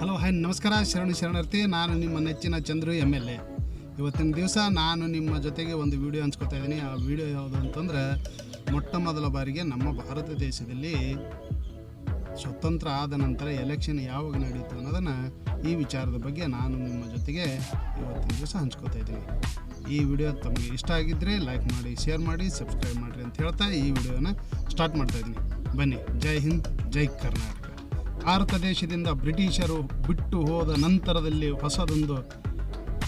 Hello hi ನಮಸ್ಕಾರ, ಶರಣು, ಶರಣಾರ್ಥಿ. ನಾನು ನಿಮ್ಮ ನೆಚ್ಚಿನ ಚಂದ್ರು ಎಂ ಎಲ್ ಎ ಇವತ್ತಿನ ದಿವಸ ನಾನು ನಿಮ್ಮ ಜೊತೆಗೆ ಒಂದು ವಿಡಿಯೋ ಹಂಚ್ಕೊತಾ ಇದ್ದೀನಿ. ಆ ವಿಡಿಯೋ ಯಾವುದು ಅಂತಂದ್ರೆ, ಮೊಟ್ಟ ಮೊದಲ ಬಾರಿಗೆ ನಮ್ಮ ಭಾರತ ದೇಶದಲ್ಲಿ ಸ್ವತಂತ್ರ ಆದ ನಂತರ ಎಲೆಕ್ಷನ್ ಯಾವಾಗ ನಡೆಯುತ್ತೆ ಅನ್ನೋದನ್ನು ಈ ವಿಚಾರದ ಬಗ್ಗೆ ನಾನು ನಿಮ್ಮ ಜೊತೆಗೆ ಇವತ್ತಿನ ದಿವಸ ಹಂಚ್ಕೊತಾ ಇದ್ದೀನಿ. ಈ ವಿಡಿಯೋ ತಮಗೆ ಇಷ್ಟ ಆಗಿದ್ದರೆ ಲೈಕ್ ಮಾಡಿ ಶೇರ್ ಮಾಡಿ ಸಬ್ಸ್ಕ್ರೈಬ್ ಮಾಡಿರಿ ಅಂತ ಹೇಳ್ತಾ ಈ ವಿಡಿಯೋನ ಸ್ಟಾರ್ಟ್ ಮಾಡ್ತಾ ಇದ್ದೀನಿ. ಬನ್ನಿ, ಜೈ ಹಿಂದ್, ಜೈ ಕರ್ನಾಟಕ. ಭಾರತ ದೇಶದಿಂದ ಬ್ರಿಟಿಷರು ಬಿಟ್ಟು ಹೋದ ನಂತರದಲ್ಲಿ ಹೊಸದೊಂದು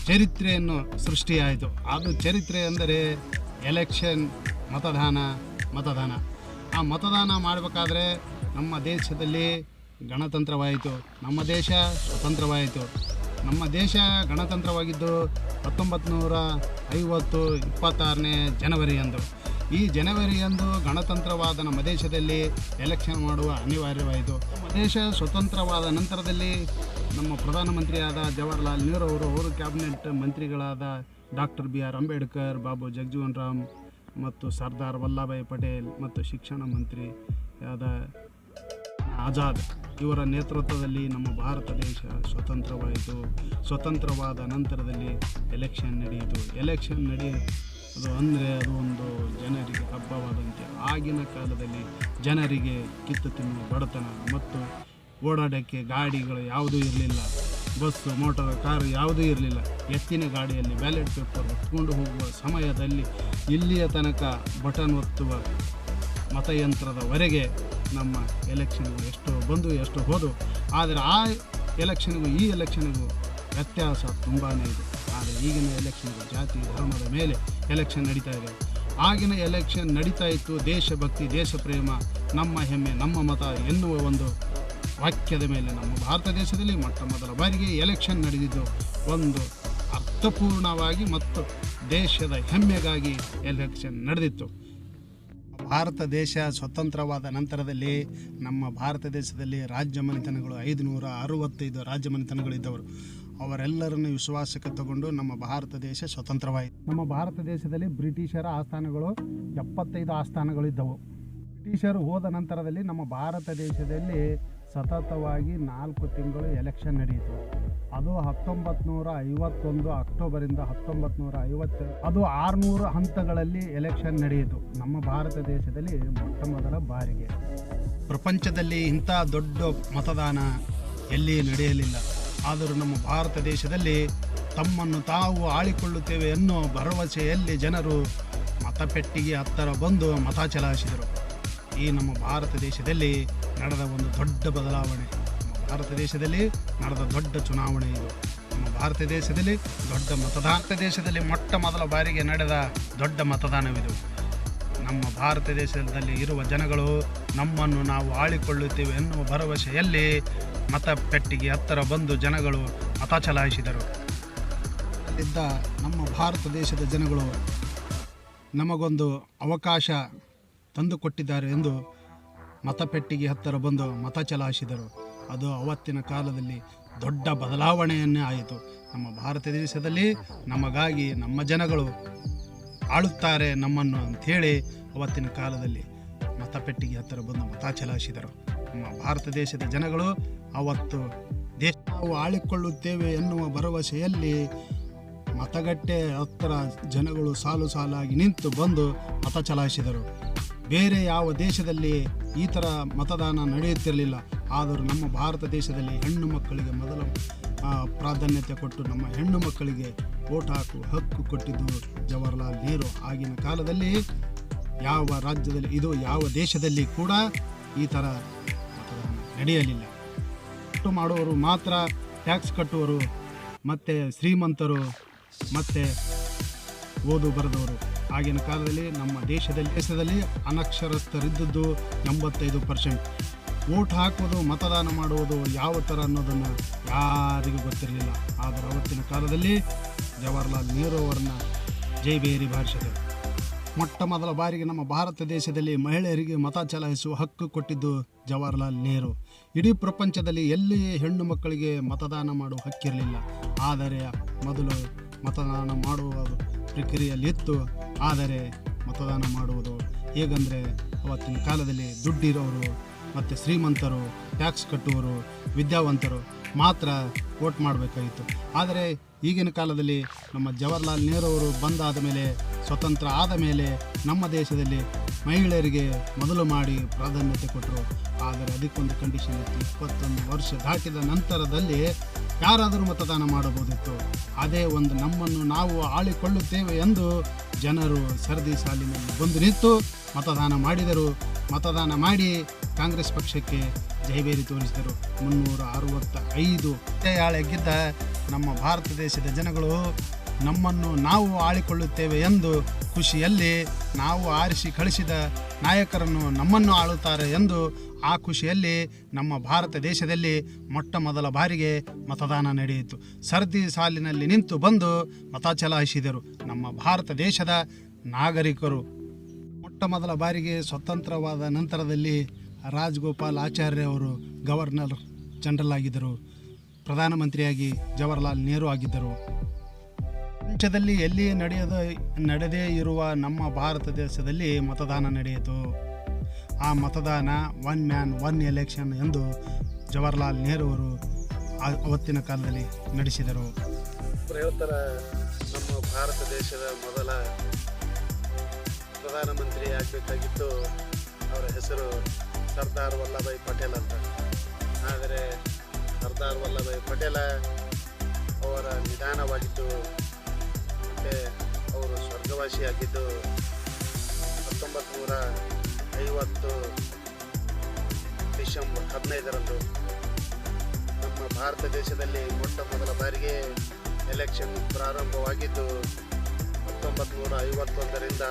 ಚರಿತ್ರೆಯನ್ನು ಸೃಷ್ಟಿಯಾಯಿತು. ಅದು ಚರಿತ್ರೆ ಅಂದರೆ ಎಲೆಕ್ಷನ್, ಮತದಾನ ಮತದಾನ. ಆ ಮತದಾನ ಮಾಡಬೇಕಾದ್ರೆ ನಮ್ಮ ದೇಶದಲ್ಲಿ ಗಣತಂತ್ರವಾಯಿತು. ನಮ್ಮ ದೇಶ ಸ್ವತಂತ್ರವಾಯಿತು. ನಮ್ಮ ದೇಶ ಗಣತಂತ್ರವಾಗಿದ್ದು ಹತ್ತೊಂಬತ್ತು ನೂರ ಐವತ್ತು ಇಪ್ಪತ್ತಾರನೇ ಜನವರಿಯಂದು. ಈ ಜನವರಿಯಂದು ಗಣತಂತ್ರವಾದ ನಮ್ಮ ದೇಶದಲ್ಲಿ ಎಲೆಕ್ಷನ್ ಮಾಡುವ ಅನಿವಾರ್ಯವಾಯಿತು. ದೇಶ ಸ್ವತಂತ್ರವಾದ ನಂತರದಲ್ಲಿ ನಮ್ಮ ಪ್ರಧಾನಮಂತ್ರಿಯಾದ ಜವಾಹರ್ಲಾಲ್ ನೆಹರು ಅವರು ಅವರು cabinet ಮಂತ್ರಿಗಳಾದ doctor B R Ambedkar, Babu Jagjivan Ram ಮತ್ತು ಸರ್ದಾರ್ ವಲ್ಲಭಾಯಿ ಪಟೇಲ್ ಮತ್ತು ಶಿಕ್ಷಣ ಮಂತ್ರಿ ಆದ ಆಜಾದ್ ಇವರ ನೇತೃತ್ವದಲ್ಲಿ ನಮ್ಮ ಭಾರತ ದೇಶ ಸ್ವತಂತ್ರವಾಯಿತು. ಸ್ವತಂತ್ರವಾದ ನಂತರದಲ್ಲಿ ಎಲೆಕ್ಷನ್ ನಡೆಯಿತು. ಎಲೆಕ್ಷನ್ ನಡೆಯೋದು ಅಂದರೆ ಅದು ಒಂದು ಜನರಿಗೆ ಹಬ್ಬವಾದಂತೆ ಆಗಿನ ಕಾಲದಲ್ಲಿ ಜನರಿಗೆ ಕಿತ್ತು ತಿನ್ನುವ ಬಡತನ ಮತ್ತು ಓಡಾಡೋಕ್ಕೆ ಗಾಡಿಗಳು ಯಾವುದೂ ಇರಲಿಲ್ಲ. ಬಸ್ಸು ಮೋಟಾರ್, ಕಾರು ಯಾವುದೂ ಇರಲಿಲ್ಲ. ಎತ್ತಿನ ಗಾಡಿಯಲ್ಲಿ ಬ್ಯಾಲೆಟ್ ಪೇಪರ್ ಹೊತ್ಕೊಂಡು ಹೋಗುವ ಸಮಯದಲ್ಲಿ ಇಲ್ಲಿಯ ತನಕ ಬಟನ್ ಒತ್ತುವ ಮತಯಂತ್ರದವರೆಗೆ ನಮ್ಮ ಎಲೆಕ್ಷನ್ಗಳು ಎಷ್ಟು ಬಂದು ಎಷ್ಟು ಹೋದು ಆದರೆ ಆ ಎಲೆಕ್ಷನ್ಗೂ ಈ ಎಲೆಕ್ಷನ್ಗೂ ವ್ಯತ್ಯಾಸ ತುಂಬಾ ಇದೆ. ಆದರೆ ಈಗಿನ ಎಲೆಕ್ಷನ್ಗಳು ಜಾತಿ, ಧರ್ಮದ ಮೇಲೆ ಎಲೆಕ್ಷನ್ ನಡೀತಾ ಇದೆ. ಆಗಿನ ಎಲೆಕ್ಷನ್ ನಡೀತಾ ಇತ್ತು. ದೇಶಭಕ್ತಿ ದೇಶ ಪ್ರೇಮ ನಮ್ಮ ಹೆಮ್ಮೆ, ನಮ್ಮ ಮತ ಎನ್ನುವ ಒಂದು ವಾಕ್ಯದ ಮೇಲೆ ನಮ್ಮ ಭಾರತ ದೇಶದಲ್ಲಿ ಮೊಟ್ಟ ಮೊದಲ ಬಾರಿಗೆ ಎಲೆಕ್ಷನ್ ನಡೆದಿದ್ದು ಒಂದು ಅರ್ಥಪೂರ್ಣವಾಗಿ ಮತ್ತು ದೇಶದ ಹೆಮ್ಮೆಗಾಗಿ ಎಲೆಕ್ಷನ್ ನಡೆದಿತ್ತು. ಭಾರತ ದೇಶ ಸ್ವತಂತ್ರವಾದ ನಂತರದಲ್ಲಿ ನಮ್ಮ ಭಾರತ ದೇಶದಲ್ಲಿ ರಾಜ್ಯ ಮನೆತನಗಳು ಐದುನೂರ ಅರವತ್ತೈದು ರಾಜ್ಯ ಮನೆತನಗಳಿದ್ದವರು ಅವರೆಲ್ಲರನ್ನು ವಿಶ್ವಾಸಕ್ಕೆ ತಗೊಂಡು ನಮ್ಮ ಭಾರತ ದೇಶ ಸ್ವತಂತ್ರವಾಯಿತು. ನಮ್ಮ ಭಾರತ ದೇಶದಲ್ಲಿ ಬ್ರಿಟಿಷರ ಆಸ್ಥಾನಗಳು ಎಪ್ಪತ್ತೈದು ಆಸ್ಥಾನಗಳು ಇದ್ದವು. ಬ್ರಿಟಿಷರು ಹೋದ ನಂತರದಲ್ಲಿ ನಮ್ಮ ಭಾರತ ದೇಶದಲ್ಲಿ ಸತತವಾಗಿ ನಾಲ್ಕು ತಿಂಗಳು ಎಲೆಕ್ಷನ್ ನಡೆಯಿತು. ಅದು ಹತ್ತೊಂಬತ್ತು ನೂರ ಐವತ್ತೊಂದು ಅಕ್ಟೋಬರಿಂದ ಹತ್ತೊಂಬತ್ತು ನೂರ ಐವತ್ತು ಅದು ಆರುನೂರು ಹಂತಗಳಲ್ಲಿ ಎಲೆಕ್ಷನ್ ನಡೆಯಿತು. ನಮ್ಮ ಭಾರತ ದೇಶದಲ್ಲಿ ಮೊಟ್ಟ ಮೊದಲ ಬಾರಿಗೆ. ಪ್ರಪಂಚದಲ್ಲಿ ಇಂಥ ದೊಡ್ಡ ಮತದಾನ ಎಲ್ಲಿ ನಡೆಯಲಿಲ್ಲ. ಆದರೂ ನಮ್ಮ ಭಾರತ ದೇಶದಲ್ಲಿ ತಮ್ಮನ್ನು ತಾವು ಆಳಿಕೊಳ್ಳುತ್ತೇವೆ ಎನ್ನುವ ಭರವಸೆಯಲ್ಲಿ ಜನರು ಮತಪೆಟ್ಟಿಗೆ ಹತ್ತಿರ ಬಂದು ಮತ ಚಲಾಯಿಸಿದರು. ಈ ನಮ್ಮ ಭಾರತ ದೇಶದಲ್ಲಿ ನಡೆದ ಒಂದು ದೊಡ್ಡ ಬದಲಾವಣೆ. ಭಾರತ ದೇಶದಲ್ಲಿ ನಡೆದ ದೊಡ್ಡ ಚುನಾವಣೆ ಇದು. ನಮ್ಮ ಭಾರತ ದೇಶದಲ್ಲಿ ದೊಡ್ಡ ಮತದಾನ ದೇಶದಲ್ಲಿ ಮೊಟ್ಟ ಮೊದಲ ಬಾರಿಗೆ ನಡೆದ ದೊಡ್ಡ ಮತದಾನವಿದು. ನಮ್ಮ ಭಾರತ ದೇಶದಲ್ಲಿ ಇರುವ ಜನಗಳು ನಮ್ಮನ್ನು ನಾವು ಆಳಿಕೊಳ್ಳುತ್ತೇವೆ ಎನ್ನುವ ಭರವಸೆಯಲ್ಲಿ ಮತಪೆಟ್ಟಿಗೆ ಹತ್ತಿರ ಬಂದು ಜನಗಳು ಮತ ಚಲಾಯಿಸಿದರು. ಅಲ್ಲಿದ್ದ ನಮ್ಮ ಭಾರತ ದೇಶದ ಜನಗಳು ನಮಗೊಂದು ಅವಕಾಶ ತಂದುಕೊಟ್ಟಿದ್ದಾರೆ ಎಂದು ಮತಪೆಟ್ಟಿಗೆ ಹತ್ತಿರ ಬಂದು ಮತ ಚಲಾಯಿಸಿದರು. ಅದು ಅವತ್ತಿನ ಕಾಲದಲ್ಲಿ ದೊಡ್ಡ ಬದಲಾವಣೆಯನ್ನೇ ಆಯಿತು. ನಮ್ಮ ಭಾರತ ದೇಶದಲ್ಲಿ ನಮಗಾಗಿ ನಮ್ಮ ಜನಗಳು ಆಳುತ್ತಾರೆ ನಮ್ಮನ್ನು ಅಂಥೇಳಿ ಅವತ್ತಿನ ಕಾಲದಲ್ಲಿ ಮತಪೆಟ್ಟಿಗೆ ಹತ್ತಿರ ಬಂದು ಮತ ಚಲಾಯಿಸಿದರು. ಭಾರತ ದೇಶದ ಜನಗಳು ಅವತ್ತು ದೇಶ ನಾವು ಆಳಿಕೊಳ್ಳುತ್ತೇವೆ ಎನ್ನುವ ಭರವಸೆಯಲ್ಲಿ ಮತಗಟ್ಟೆ ಹತ್ತಿರ ಜನಗಳು ಸಾಲು ಸಾಲಾಗಿ ನಿಂತು ಬಂದು ಮತ ಚಲಾಯಿಸಿದರು. ಬೇರೆ ಯಾವ ದೇಶದಲ್ಲಿ ಈ ಥರ ಮತದಾನ ನಡೆಯುತ್ತಿರಲಿಲ್ಲ. ಆದರೂ ನಮ್ಮ ಭಾರತ ದೇಶದಲ್ಲಿ ಹೆಣ್ಣು ಮಕ್ಕಳಿಗೆ ಮೊದಲ ಪ್ರಾಧಾನ್ಯತೆ ಕೊಟ್ಟು ನಮ್ಮ ಹೆಣ್ಣು ಮಕ್ಕಳಿಗೆ ಓಟ್ ಹಾಕುವ ಹಕ್ಕು ಕೊಟ್ಟಿದ್ದು ಜವಾಹರ್ಲಾಲ್ ನೆಹರು. ಆಗಿನ ಕಾಲದಲ್ಲಿ ಯಾವ ರಾಜ್ಯದಲ್ಲಿ, ಇದು ಯಾವ ದೇಶದಲ್ಲಿ ಕೂಡ ಈ ಥರ ನಡೆಯಲಿಲ್ಲ. ಕಟ್ಟು ಮಾಡುವವರು ಮಾತ್ರ ಟ್ಯಾಕ್ಸ್ ಕಟ್ಟುವರು ಮತ್ತು ಶ್ರೀಮಂತರು, ಮತ್ತು ಓದು ಬರೆದವರು. ಆಗಿನ ಕಾಲದಲ್ಲಿ ನಮ್ಮ ದೇಶದಲ್ಲಿ ದೇಶದಲ್ಲಿ ಅನಕ್ಷರಸ್ಥರಿದ್ದದ್ದು ಎಂಬತ್ತೈದು ಪರ್ಸೆಂಟ್. ವೋಟ್ ಹಾಕುವುದು, ಮತದಾನ ಮಾಡುವುದು ಯಾವ ಥರ ಅನ್ನೋದನ್ನು ಯಾರಿಗೂ ಗೊತ್ತಿರಲಿಲ್ಲ. ಆದರೆ ಅವತ್ತಿನ ಕಾಲದಲ್ಲಿ ಜವಾಹರ್ಲಾಲ್ ನೆಹರು ಅವರನ್ನ ಜೈ ಬೇರಿ ಬಾರಿಸಿದರು ಮೊಟ್ಟ ಮೊದಲ ಬಾರಿಗೆ ನಮ್ಮ ಭಾರತ ದೇಶದಲ್ಲಿ ಮಹಿಳೆಯರಿಗೆ ಮತ ಚಲಾಯಿಸುವ ಹಕ್ಕು ಕೊಟ್ಟಿದ್ದು ಜವಾಹರ್ಲಾಲ್ ನೆಹರು. ಇಡೀ ಪ್ರಪಂಚದಲ್ಲಿ ಎಲ್ಲಿಯೇ ಹೆಣ್ಣು ಮಕ್ಕಳಿಗೆ ಮತದಾನ ಮಾಡುವ ಹಕ್ಕಿರಲಿಲ್ಲ. ಆದರೆ ಮೊದಲು ಮತದಾನ ಮಾಡುವ ಪ್ರಕ್ರಿಯೆಯಲ್ಲಿತ್ತು ಆದರೆ ಮತದಾನ ಮಾಡುವುದು ಹೇಗಂದರೆ ಅವತ್ತಿನ ಕಾಲದಲ್ಲಿ ದುಡ್ಡಿರೋರು ಮತ್ತು ಶ್ರೀಮಂತರು ಟ್ಯಾಕ್ಸ್ ಕಟ್ಟುವವರು, ವಿದ್ಯಾವಂತರು ಮಾತ್ರ ವೋಟ್ ಮಾಡಬೇಕಾಗಿತ್ತು. ಆದರೆ ಈಗಿನ ಕಾಲದಲ್ಲಿ ನಮ್ಮ ಜವಾಹರ್ಲಾಲ್ ನೆಹರು ಅವರು ಬಂದಾದ ಮೇಲೆ ಸ್ವತಂತ್ರ ಆದ ಮೇಲೆ ನಮ್ಮ ದೇಶದಲ್ಲಿ ಮಹಿಳೆಯರಿಗೆ ಮೊದಲು ಮಾಡಿ ಪ್ರಾಧಾನ್ಯತೆ ಕೊಟ್ಟರು. ಆದರೆ ಅದಕ್ಕೊಂದು ಕಂಡೀಷನ್ ಇತ್ತು. ಇಪ್ಪತ್ತೊಂದು ವರ್ಷ ದಾಟಿದ ನಂತರದಲ್ಲಿ ಯಾರಾದರೂ ಮತದಾನ ಮಾಡಬಹುದಿತ್ತು. ಅದೇ ಒಂದು ನಮ್ಮನ್ನು ನಾವು ಆಳಿಕೊಳ್ಳುತ್ತೇವೆ ಎಂದು ಜನರು ಸರದಿ ಸಾಲಿನಲ್ಲಿ ಬಂದು ನಿಂತು ಮತದಾನ ಮಾಡಿದರು. ಮತದಾನ ಮಾಡಿ ಕಾಂಗ್ರೆಸ್ ಪಕ್ಷಕ್ಕೆ ಜೈಬೇರಿ ತೋರಿಸಿದರು. ಮುನ್ನೂರ ಅರವತ್ತ ಐದು ನಮ್ಮ ಭಾರತ ದೇಶದ ಜನಗಳು ನಮ್ಮನ್ನು ನಾವು ಆಳಿಕೊಳ್ಳುತ್ತೇವೆ ಎಂದು ಖುಷಿಯಲ್ಲಿ ನಾವು ಆರಿಸಿ ಕಳಿಸಿದ ನಾಯಕರನ್ನು ನಮ್ಮನ್ನು ಆಳುತ್ತಾರೆ ಎಂದು ಆ ಖುಷಿಯಲ್ಲಿ ನಮ್ಮ ಭಾರತ ದೇಶದಲ್ಲಿ ಮೊಟ್ಟ ಮೊದಲ ಬಾರಿಗೆ ಮತದಾನ ನಡೆಯಿತು. ಸರದಿ ಸಾಲಿನಲ್ಲಿ ನಿಂತು ಬಂದು ಮತ ಚಲಾಯಿಸಿದರು. ನಮ್ಮ ಭಾರತ ದೇಶದ ನಾಗರಿಕರು. ಮೊಟ್ಟ ಮೊದಲ ಬಾರಿಗೆ ಸ್ವತಂತ್ರವಾದ ನಂತರದಲ್ಲಿ ರಾಜಗೋಪಾಲ್ ಆಚಾರ್ಯ ಅವರು ಗವರ್ನರ್ ಜನರಲ್ ಆಗಿದ್ದರು. ಪ್ರಧಾನಮಂತ್ರಿಯಾಗಿ ಜವಾಹರ್ಲಾಲ್ ನೆಹರು ಆಗಿದ್ದರು. ಪ್ರಪಂಚದಲ್ಲಿ ಎಲ್ಲಿ ನಡೆಯದ, ನಡೆದೇ ಇರುವ ನಮ್ಮ ಭಾರತ ದೇಶದಲ್ಲಿ ಮತದಾನ ನಡೆಯಿತು. ಆ ಮತದಾನ ಒನ್ ಮ್ಯಾನ್ ಒನ್ ಎಲೆಕ್ಷನ್ ಎಂದು ಜವಾಹರ್ಲಾಲ್ ನೆಹರು ಅವರು ಅವತ್ತಿನ ಕಾಲದಲ್ಲಿ ನಡೆಸಿದರು. ಹೇಳ್ತಾರ ನಮ್ಮ ಭಾರತ ದೇಶದ ಮೊದಲ ಪ್ರಧಾನಮಂತ್ರಿ ಆಗಬೇಕಾಗಿತ್ತು. ಅವರ ಹೆಸರು ಸರ್ದಾರ್ ವಲ್ಲಭಾಯ್ ಪಟೇಲ್ ಅಂತ. ಆದರೆ ಸರ್ದಾರ್ ವಲ್ಲಭಾಯ್ ಪಟೇಲ ಅವರ ನಿಧಾನವಾಗಿದ್ದು ಮತ್ತು ಅವರು ಸ್ವರ್ಗವಾಸಿಯಾಗಿದ್ದು ಹತ್ತೊಂಬತ್ತು ನೂರ ಐವತ್ತು ಡಿಸೆಂಬರ್ ಹದಿನೈದರಂದು ನಮ್ಮ ಭಾರತ ದೇಶದಲ್ಲಿ ಮೊಟ್ಟ ಮೊದಲ ಬಾರಿಗೆ ಎಲೆಕ್ಷನ್ ಪ್ರಾರಂಭವಾಗಿದ್ದು ಹತ್ತೊಂಬತ್ತು ನೂರ ಐವತ್ತೊಂದರಿಂದ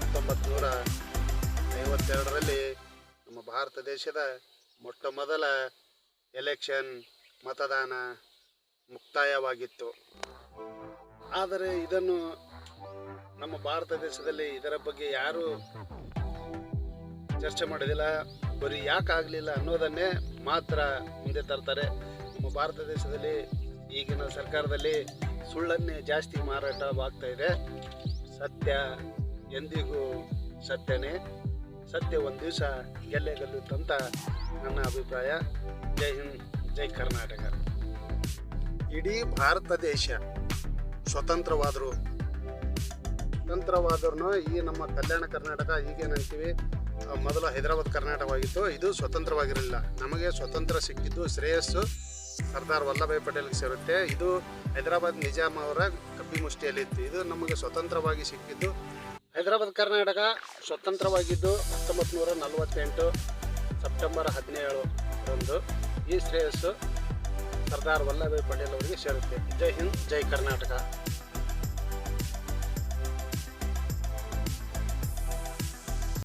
ಹತ್ತೊಂಬತ್ತು ನೂರ ಐವತ್ತೆರಡರಲ್ಲಿ ನಮ್ಮ ಭಾರತ ದೇಶದ ಮೊಟ್ಟ ಮೊದಲ ಎಲೆಕ್ಷನ್ ಮತದಾನ ಮುಕ್ತಾಯವಾಗಿತ್ತು. ಆದರೆ ಇದನ್ನು ನಮ್ಮ ಭಾರತ ದೇಶದಲ್ಲಿ ಇದರ ಬಗ್ಗೆ ಯಾರು ಚರ್ಚೆ ಮಾಡೋದಿಲ್ಲ, ಬರೀ ಯಾಕೆ ಆಗಲಿಲ್ಲ ಅನ್ನೋದನ್ನೇ ಮಾತ್ರ ಮುಂದೆ ತರ್ತಾರೆ. ನಮ್ಮ ಭಾರತ ದೇಶದಲ್ಲಿ ಈಗಿನ ಸರ್ಕಾರದಲ್ಲಿ ಸುಳ್ಳನ್ನೇ ಜಾಸ್ತಿ ಮಾರಾಟವಾಗ್ತಾ ಇದೆ. ಸತ್ಯ ಎಂದಿಗೂ ಸತ್ಯನೇ. ಸತ್ಯ ಒಂದು ದಿವಸ ಗೆಲ್ಲೇ ಗೆಲ್ಲುತ್ತಂತ ನನ್ನ ಅಭಿಪ್ರಾಯ. ಜೈ ಹಿಂದ್, ಜೈ ಕರ್ನಾಟಕ. ಇಡೀ ಭಾರತ ದೇಶ ಸ್ವತಂತ್ರವಾದರು. ಸ್ವತಂತ್ರವಾದ್ರೂ ಈ ನಮ್ಮ ಕಲ್ಯಾಣ ಕರ್ನಾಟಕ ಈಗೇನಂತೀವಿ ಅಂತೀವಿ ಮೊದಲು ಹೈದರಾಬಾದ್ ಕರ್ನಾಟಕವಾಗಿತ್ತು ಇದು ಸ್ವತಂತ್ರವಾಗಿರಲಿಲ್ಲ. ನಮಗೆ ಸ್ವತಂತ್ರ ಸಿಕ್ಕಿದ್ದು ಶ್ರೇಯಸ್ಸು ಸರ್ದಾರ್ ವಲ್ಲಭಾಯ್ ಪಟೇಲ್ಗೆ ಸೇರುತ್ತೆ. ಇದು ಹೈದರಾಬಾದ್ ನಿಜಾಮ್ ಅವರ ಕಬ್ಬಿ ಮುಷ್ಟಿಯಲ್ಲಿತ್ತು ಇದು ನಮಗೆ ಸ್ವತಂತ್ರವಾಗಿ ಸಿಕ್ಕಿದ್ದು. ಹೈದರಾಬಾದ್ ಕರ್ನಾಟಕ ಸ್ವತಂತ್ರವಾಗಿದ್ದು ಹತ್ತೊಂಬತ್ತು ನೂರ ನಲವತ್ತೆಂಟು ಸೆಪ್ಟೆಂಬರ್ ಹದಿನೇಳು ಒಂದು ಈ ಶ್ರೇಯಸ್ಸು ಸರ್ದಾರ್ ವಲ್ಲಭಾಯಿ ಪಟೇಲ್ ಅವರಿಗೆ ಸೇರುತ್ತೆ ಜೈ ಹಿಂದ್ ಜೈ ಕರ್ನಾಟಕ.